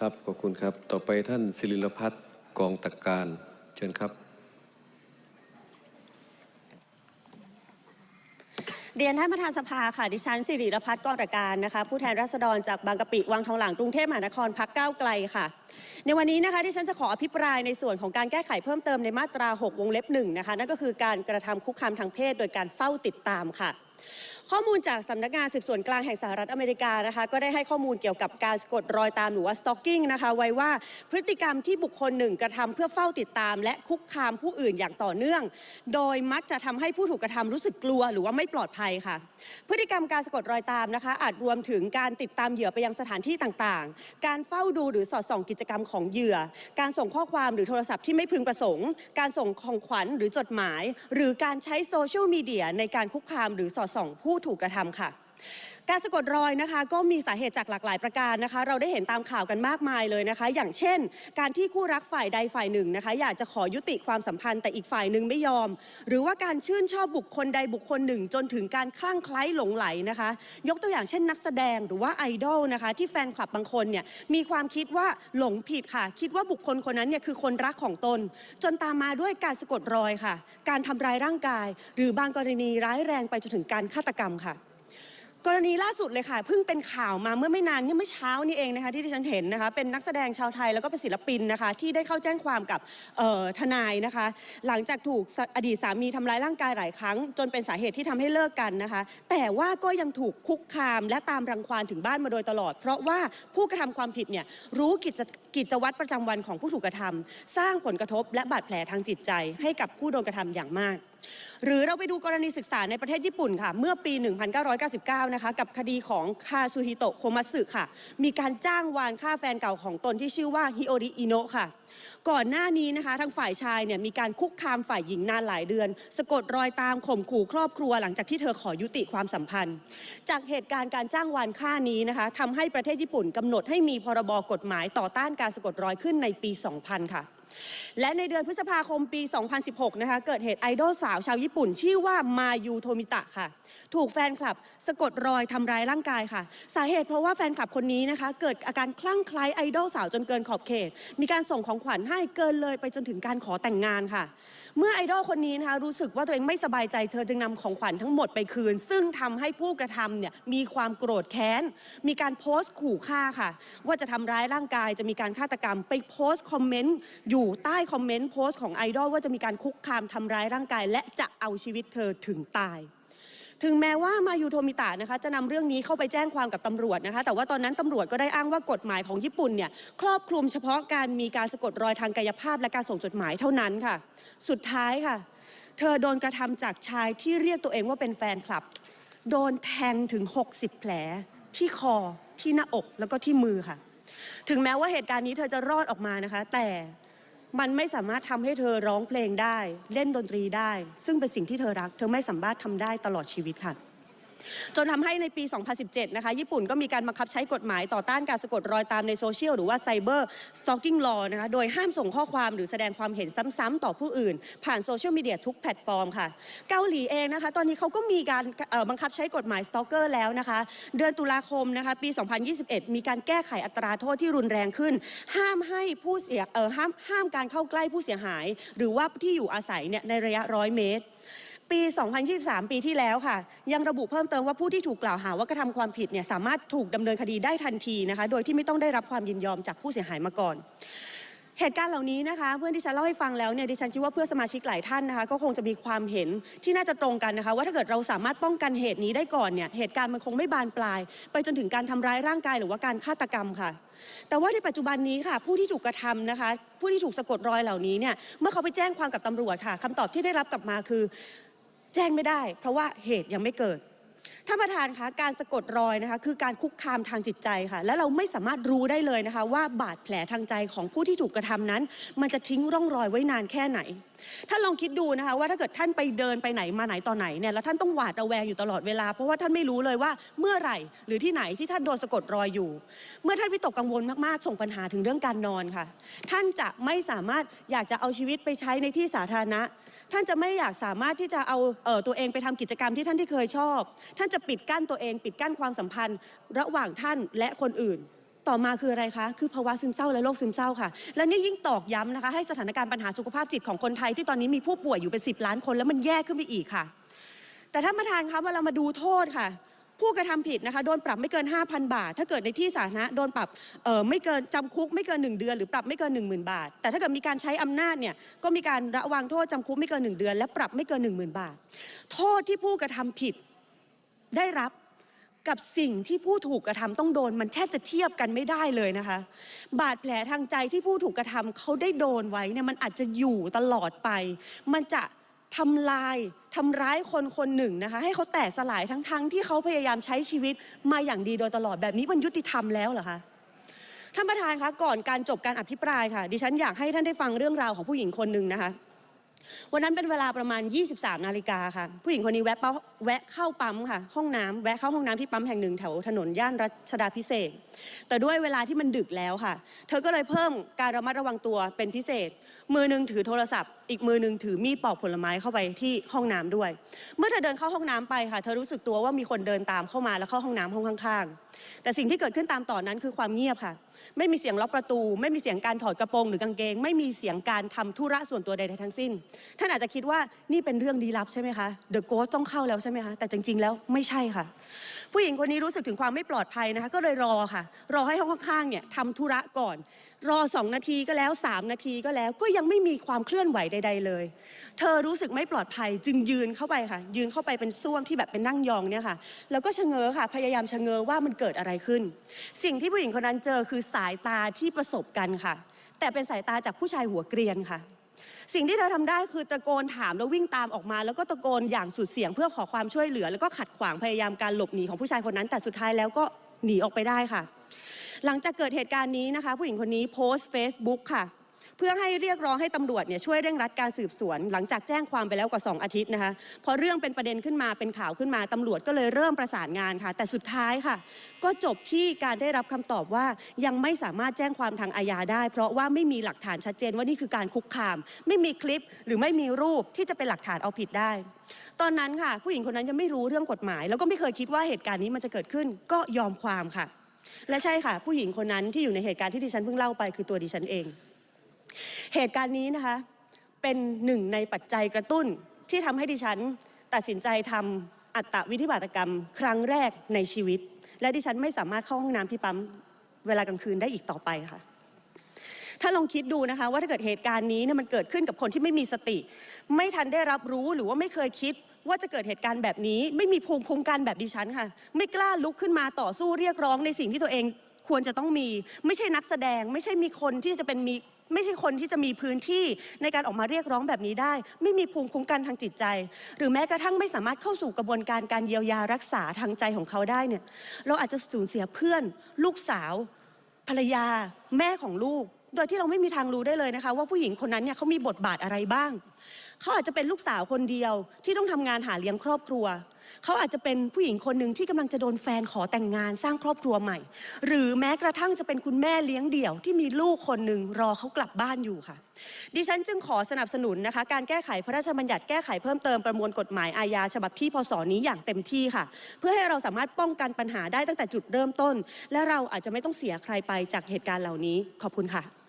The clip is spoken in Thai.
ครับ ขอบคุณครับ ต่อไปท่านศิริรพัฒน์กองตะการ เชิญครับ เรียนท่านประธานสภาค่ะ ดิฉันสิริรพัฒน์กองตะการนะคะ ผู้แทนราษฎรจากบางกะปิ วังทองหลางกรุงเทพมหานครพักก้าวไกลค่ะ ในวันนี้นะคะดิฉันจะขออภิปรายในส่วนของการแก้ไขเพิ่มเติมในมาตรา 6 วงเล็บหนึ่งนะคะ นั่นก็คือการกระทำคุกคามทางเพศ โดยการเฝ้าติดตามค่ะ ข้อมูลจากสำนักงานสืบสวนกลางแห่งสหรัฐอเมริกานะคะก็ได้ให้ข้อมูลเกี่ยวกับการสะกดรอยตามหรือว่า stalking นะคะไว้ว่าพฤติกรรมที่บุคคลหนึ่งกระทำเพื่อเฝ้าติดตาม และคุกคามผู้อื่นอย่างต่อเนื่อง โดยมักจะทำให้ผู้ถูกกระทำรู้สึกกลัวหรือว่าไม่ปลอดภัยค่ะ พฤติกรรมการสะกดรอยตามนะคะ อาจรวมถึงการติดตามเหยื่อไปยังสถานที่ต่างๆ การเฝ้าดูหรือสอดส่องกิจกรรมของเหยื่อ การส่งข้อความหรือโทรศัพท์ที่ไม่พึงประสงค์ การส่งของขวัญหรือจดหมาย หรือการใช้โซเชียลมีเดียในการคุกคามหรือสอดสองผู้ถูกกระทำค่ะ การสะกดรอยนะคะก็มีสาเหตุจากหลากหลายประการนะคะ เราได้เห็นตามข่าวกันมากมายเลยนะคะ อย่างเช่น การที่คู่รักฝ่ายใดฝ่ายหนึ่งนะคะ อยากจะขอยุติความสัมพันธ์แต่อีกฝ่ายหนึ่งไม่ยอม หรือว่าการชื่นชอบบุคคลใดบุคคลหนึ่ง จนถึงการคลั่งไคล้หลงไหลนะคะ ยกตัวอย่างเช่นนักแสดงหรือว่าไอดอลนะคะ ที่แฟนคลับบางคนเนี่ยมีความคิดว่าหลงผิดค่ะ คิดว่าบุคคลคนนั้นเนี่ยคือคนรักของตน จนตามมาด้วยการสะกดรอยค่ะ การทำร้ายร่างกาย หรือบางกรณีร้ายแรงไปจนถึงการฆาตกรรมค่ะ กรณีล่าสุดเลยค่ะเพิ่งเป็นข่าวมาเมื่อไม่นานเนี่ยเมื่อเช้านี้เองนะคะที่ดิฉันเห็นนะคะเป็นนักแสดงชาวไทยแล้วก็เป็นศิลปินนะคะที่ได้เข้าแจ้งความกับทนายนะคะ หลังจากถูกอดีตสามีทำร้ายร่างกายหลายครั้ง จนเป็นสาเหตุที่ทำให้เลิกกันนะคะ แต่ว่าก็ยังถูกคุกคามและตามรังควานถึงบ้านมาโดยตลอด เพราะว่าผู้กระทำความผิดเนี่ยรู้กิจกิจวัตรประจำวันของผู้ถูกกระทำสร้างผลกระทบและบาดแผลทางจิตใจให้กับผู้โดนกระทำอย่างมาก หรือเราไปดูกรณีศึกษาในประเทศญี่ปุ่นค่ะ เมื่อปี 1999 นะคะ กับคดีของคาซูฮิโตะโคมัตสึค่ะ มีการจ้างวานฆ่าแฟนเก่าของตนที่ชื่อว่าฮิโอริอิโนะค่ะ ก่อนหน้านี้นะคะ ทางฝ่ายชายเนี่ยมีการคุกคามฝ่ายหญิงนานหลายเดือน สะกดรอยตามข่มขู่ครอบครัวหลังจากที่เธอขอยุติความสัมพันธ์ จากเหตุการณ์การจ้างวานฆ่านี้นะคะทำให้ประเทศญี่ปุ่นกำหนดให้มีพรบกฎหมายต่อต้านการสะกดรอยขึ้นในปี 2000 ค่ะ และในเดือนพฤษภาคมปี 2016 นะคะ เกิดเหตุไอดอลสาวชาวญี่ปุ่น ชื่อว่ามายูโทมิตะค่ะ ถูกแฟนคลับสะกดรอยทำร้ายร่างกายค่ะ สาเหตุเพราะว่าแฟนคลับคนนี้นะคะ เกิดอาการคลั่งไคล้ไอดอลสาวจนเกินขอบเขต มีการส่งของขวัญให้เกินเลยไปจนถึงการขอแต่งงานค่ะ เมื่อไอดอลคนนี้นะคะรู้สึกว่าตัวเองไม่สบายใจเธอจึงนำของขวัญทั้งหมดไปคืน ซึ่งทำให้ผู้กระทำเนี่ยมีความโกรธแค้น มีการโพสต์ขู่ฆ่าค่ะ ว่าจะทำร้ายร่างกายจะมีการฆาตกรรมไปโพสต์คอมเมนต์อยู่ใต้คอมเมนต์โพสต์ของไอดอลว่าจะมีการคุกคามทำร้ายร่างกาย และจะเอาชีวิตเธอถึงตาย ถึงแม้ว่ามายูโทมิตะนะคะจะนำเรื่องนี้เข้าไปแจ้งความกับตำรวจนะคะ แต่ว่าตอนนั้นตำรวจก็ได้อ้างว่ากฎหมายของญี่ปุ่นเนี่ยครอบคลุมเฉพาะการมีการสะกดรอยทางกายภาพและการส่งจดหมายเท่านั้นค่ะ สุดท้ายค่ะ เธอโดนกระทำจากชายที่เรียกตัวเองว่าเป็นแฟนคลับ โดนแทงถึง 60 แผล ที่คอที่หน้าอกแล้วก็ที่มือค่ะ ถึงแม้ว่าเหตุการณ์นี้เธอจะรอดออกมานะคะ แต่ มันไม่สามารถทำให้เธอร้องเพลงได้ เล่นดนตรีได้ ซึ่งเป็นสิ่งที่เธอรัก เธอไม่สามารถทำได้ตลอดชีวิตค่ะ จนทำให้ในปี 2017 นะคะ ญี่ปุ่นก็มีการบังคับใช้กฎหมายต่อต้านการสะกดรอยตามในโซเชียลหรือว่าไซเบอร์สต a อกกิ้งลอนะคะ โดยห้ามส่งข้อความหรือแสดงความเห็นซ้ำๆต่อผู้อื่น ผ่านโซเชียลมีเดียทุกแพลตฟอร์มค่ะ เกาหลีเองนะคะ ตอนนี้เขาก็มีการบังคับใช้กฎหมายสตอกเกอร์แล้วนะคะ เดือนตุลาคมนะคะ ปี 2021 มีการแก้ไขอัตราโทษที่รุนแรงขึ้น ห้ามให้ผู้เสียห้ามห้ามการเข้าใกล้ผู้เสียหาย หรือว่าที่อยู่อาศัยเนี่ยในระยะร้อยเมตร ปี 2023 ปีที่แล้วค่ะ ยังระบุเพิ่มเติมว่าผู้ที่ถูกกล่าวหาว่ากระทำความผิดเนี่ยสามารถถูกดำเนินคดีได้ทันทีนะคะ โดยที่ไม่ต้องได้รับความยินยอมจากผู้เสียหายมาก่อน เหตุการณ์เหล่านี้นะคะเพื่อนที่ฉันเล่าให้ฟังแล้วเนี่ยดิฉันคิดว่าเพื่อนสมาชิกหลายท่านนะคะ ก็คงจะมีความเห็นที่น่าจะตรงกันนะคะ ว่าถ้าเกิดเราสามารถป้องกันเหตุนี้ได้ก่อนเนี่ยเหตุการณ์มันคงไม่บานปลาย ไปจนถึงการทำร้ายร่างกายหรือว่าการฆาตกรรมค่ะแต่ว่าในปัจจุบันนี้ค่ะ ผู้ที่ถูกกระทำนะคะ ผู้ที่ถูกสะกดรอยเหล่านี้เนี่ยเมื่อเขาไปแจ้งความกับตำรวจค่ะคำตอบที่ได้รับกลับมาคือ แจ้งไม่ได้ เพราะว่าเหตุยังไม่เกิดท่านประธานคะการสะกดรอยนะคะคือการคุกคามทางจิตใจค่ะ และเราไม่สามารถรู้ได้เลยนะคะ ว่าบาดแผลทางใจของผู้ที่ถูกกระทำนั้น มันจะทิ้งร่องรอยไว้นานแค่ไหนท่านลองคิดดูนะคะว่าถ้าเกิดท่านไปเดินไปไหนมาไหนต่อไหนเนี่ยแล้วท่านต้องหวาดระแวงอยู่ตลอดเวลา เพราะว่าท่านไม่รู้เลยว่าเมื่อไหร่หรือที่ไหนที่ท่านโดนสะกดรอยอยู่ เมื่อท่านวิตกกังวลมากๆ ส่งปัญหาถึงเรื่องการนอนค่ะ ท่านจะไม่สามารถอยากจะเอาชีวิตไปใช้ในที่สาธารณะ ท่านจะไม่อยากสามารถที่จะเอาเออตัวเองไปทำกิจกรรมที่ท่านที่เคยชอบ ท่านจะปิดกั้นตัวเอง ปิดกั้นความสัมพันธ์ ระหว่างท่านและคนอื่น ต่อมาคืออะไรคะ คือภาวะซึมเศร้าและโรคซึมเศร้าค่ะ และนี่ยิ่งตอกย้ำนะคะ ให้สถานการณ์ปัญหาสุขภาพจิตของคนไทยที่ตอนนี้มีผู้ป่วยอยู่เป็น 10 ล้านคนแล้วมันแย่ขึ้นไปอีกค่ะ แต่ท่านประธานคะเวลามาดูโทษค่ะผู้กระทำผิดนะคะโดนปรับไม่เกิน 5,000 บาท ถ้าเกิดในที่สาธารณะโดนปรับไม่เกินจำคุกไม่เกิน 1 เดือน หรือปรับไม่เกิน 10,000 บาท แต่ถ้าเกิดมีการใช้อำนาจเนี่ยก็มีการระวางโทษจำคุกไม่เกิน 1 เดือน และปรับไม่เกิน 10,000 บาท โทษที่ผู้กระทำผิดได้รับ กับสิ่งที่ผู้ถูกกระทำต้องโดน มันแทบจะเทียบกันไม่ได้เลยนะคะ บาดแผลทางใจที่ผู้ถูกกระทำเขาได้โดนไว้เนี่ยมันอาจจะอยู่ตลอดไป มันจะทำลายทำร้ายคนคนหนึ่งนะคะให้เขาแตกสลายทั้งๆทที่เขาพยายามใช้ชีวิตมาอย่างดีโดยตลอดแบบนี้มันยุติธรรมแล้วเหรอคะท่านประธานคะก่อนการจบการอภิปรายค่ะ ดิฉันอยากให้ท่านได้ฟังเรื่องราวของผู้หญิงคนหนึ่งนะคะ วันนั้นเป็นเวลาประมาณ 23 นาฬิกาค่ะ ผู้หญิงคนนี้แวะเป้าแวะเข้าปั๊มค่ะ ห้องน้ำแวะเข้าห้องน้ำที่ปั๊มแห่งหนึ่งแถวถนนย่านรัชดาพิเศษ แต่ด้วยเวลาที่มันดึกแล้วค่ะ เธอก็เลยเพิ่มการระมัดระวังตัวเป็นพิเศษ มือหนึ่งถือโทรศัพท์ อีกมือหนึ่งถือมีดปอกผลไม้เข้าไปที่ห้องน้ำด้วย เมื่อเธอเดินเข้าห้องน้ำไปค่ะ เธอรู้สึกตัวว่ามีคนเดินตามเข้ามาแล้วเข้าห้องน้ำห้องข้างๆ แต่สิ่งที่เกิดขึ้นตามต่อนนั้นคือความเงียบค่ะ ไม่มีเสียงล็อกประตู ไม่มีเสียงการถอดกระโปรงหรือกางเกง ไม่มีเสียงการทำธุระส่วนตัวใดๆทั้งสิ้น ท่านอาจจะคิดว่านี่เป็นเรื่องลี้ลับใช่ไหมคะเดอะโกสต้องเข้าแล้วใช่ไหมคะแต่จริงๆแล้วไม่ใช่ค่ะ ผู้หญิงคนนี้รู้สึกถึงความไม่ปลอดภัยนะคะ ก็เลยรอค่ะ รอให้ห้องข้างๆเนี่ยทำธุระก่อน รอ 2 นาทีก็แล้ว 3 นาทีก็แล้วก็ยังไม่มีความเคลื่อนไหวใด ๆเลย เธอรู้สึกไม่ปลอดภัยจึงยืนเข้าไปค่ะ ยืนเข้าไปเป็นส้วมที่แบบเป็นนั่งยองเนี่ยค่ะ แล้วก็ชะเง้อค่ะ พยายามชะเง้อว่ามันเกิดอะไรขึ้น สิ่งที่ผู้หญิงคนนั้นเจอคือสายตาที่ประสบกันค่ะ แต่เป็นสายตาจากผู้ชายหัวเกรียนค่ะ สิ่งที่เธอทำได้คือตะโกนถามแล้ววิ่งตามออกมา แล้วก็ตะโกนอย่างสุดเสียงเพื่อขอความช่วยเหลือ แล้วก็ขัดขวางพยายามการหลบหนีของผู้ชายคนนั้น แต่สุดท้ายแล้วก็หนีออกไปได้ค่ะ หลังจากเกิดเหตุการณ์นี้นะคะ ผู้หญิงคนนี้โพสต์ Facebook ค่ะ เพื่อให้เรียกร้องให้ตำรวจเนี่ยช่วยเร่งรัดการสืบสวน หลังจากแจ้งความไปแล้วกว่า 2 อาทิตย์นะคะพอเรื่องเป็นประเด็นขึ้นมาเป็นข่าวขึ้นมาตำรวจก็เลยเริ่มประสานงานค่ะ แต่สุดท้ายค่ะ ก็จบที่การได้รับคำตอบว่ายังไม่สามารถแจ้งความทางอาญาได้ เพราะว่าไม่มีหลักฐานชัดเจนว่านี่คือการคุกคาม ไม่มีคลิปหรือไม่มีรูปที่จะเป็นหลักฐานเอาผิดได้ ตอนนั้นค่ะ ผู้หญิงคนนั้นยังไม่รู้เรื่องกฎหมาย แล้วก็ไม่เคยคิดว่าเหตุการณ์นี้มันจะเกิดขึ้น ก็ยอมความค่ะ และใช่ค่ะ ผู้หญิงคนนั้นที่อยู่ในเหตุการณ์ที่ดิฉันเพิ่งเล่าไปคือตัวดิฉันเอง เหตุการณ์นี้นะคะเป็นหนึ่งในปัจจัยกระตุ้นที่ทำให้ดิฉันตัดสินใจทำอัตวิธิบาตกรรม ครั้งแรกในชีวิต และดิฉันไม่สามารถเข้าห้องน้ำที่ปั๊มเวลากลางคืนได้อีกต่อไปค่ะถ้าลองคิดดูนะคะว่าถ้าเกิดเหตุการณ์นี้เนี่ยมันเกิดขึ้นกับคนที่ไม่มีสติ ไม่ทันได้รับรู้หรือว่าไม่เคยคิด ว่าจะเกิดเหตุการณ์แบบนี้ ไม่มีภูมิคุ้มกันแบบดิฉันค่ะ ไม่กล้าลุกขึ้นมาต่อสู้เรียกร้องในสิ่งที่ตัวเอง ควรจะต้องมี ไม่ใช่นักแสดง ไม่ใช่มีคนที่จะเป็นมีไม่ใช่คนที่จะมีพื้นที่ในการออกมาเรียกร้องแบบนี้ได้ ไม่มีภูมิคุ้มกันทางจิตใจ หรือแม้กระทั่งไม่สามารถเข้าสู่กระบวนการการเยียวยารักษาทางใจของเขาได้เนี่ยเราอาจจะสูญเสียเพื่อน ลูกสาว ภรรยา แม่ของลูก โดยที่เราไม่มีทางรู้ได้เลยนะคะ ว่าผู้หญิงคนนั้นเนี่ยเขามีบทบาทอะไรบ้าง เขาอาจจะเป็นลูกสาวคนเดียวที่ต้องทำงานหาเลี้ยงครอบครัว เขาอาจจะเป็นผู้หญิงคนหนึ่งที่กำลังจะโดนแฟนขอแต่งงานสร้างครอบครัวใหม่ หรือแม้กระทั่งจะเป็นคุณแม่เลี้ยงเดี่ยวที่มีลูกคนหนึ่งรอเขากลับบ้านอยู่ค่ะ ดิฉันจึงขอสนับสนุนนะคะ การแก้ไขพระราชบัญญัติแก้ไขเพิ่มเติมประมวลกฎหมายอาญาฉบับที่พศนี้อย่างเต็มที่ค่ะ เพื่อให้เราสามารถป้องกันปัญหาได้ตั้งแต่จุดเริ่มต้น และเราอาจจะไม่ต้องเสียใครไปจากเหตุการณ์เหล่านี้ขอบคุณค่ะ